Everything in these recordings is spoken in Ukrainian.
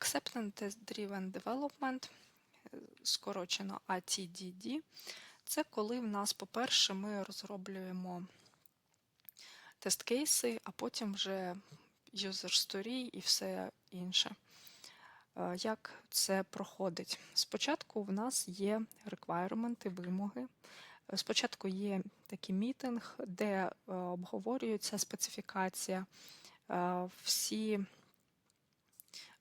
Acceptance Driven Development, е, скорочено ATDD. Це коли в нас, по-перше, ми розроблюємо тест-кейси, а потім вже user story і все інше. Е, Як це проходить? Спочатку в нас є реквайрменти, вимоги. Е, Спочатку є такий мітинг, де обговорюється специфікація, всі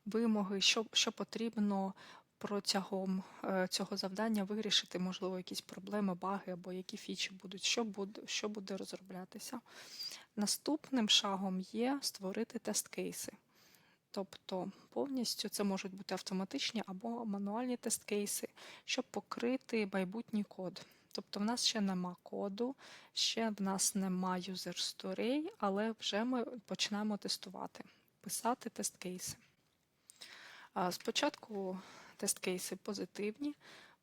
вимоги, що, що потрібно протягом е, цього завдання вирішити, можливо, якісь проблеми, баги або які фічі будуть, що буде, що буде розроблятися. Наступним шагом є створити тест-кейси. Тобто повністю це можуть бути автоматичні або мануальні тест-кейси, щоб покрити майбутній код. Тобто в нас ще нема коду, ще в нас нема story, але вже ми починаємо тестувати, писати тест-кейси. Спочатку тест-кейси позитивні,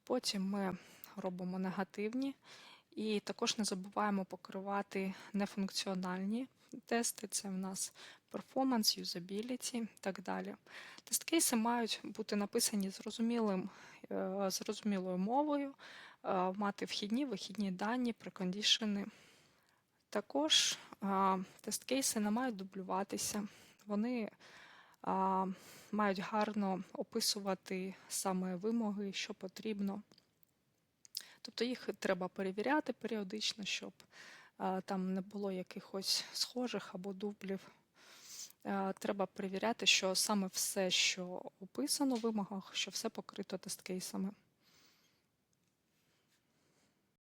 потім ми робимо негативні, і також не забуваємо покривати нефункціональні тести. Це в нас performance, usability і так далі. Тест-кейси мають бути написані зрозумілим, е, зрозумілою мовою, е, мати вхідні, вихідні дані, прекондішени. Також тест-кейси не мають дублюватися. Вони мають гарно описувати саме вимоги, що потрібно. Тобто їх треба перевіряти періодично, щоб там не було якихось схожих або дублів. Треба перевіряти, що саме все, що описано в вимогах, що все покрито тест-кейсами.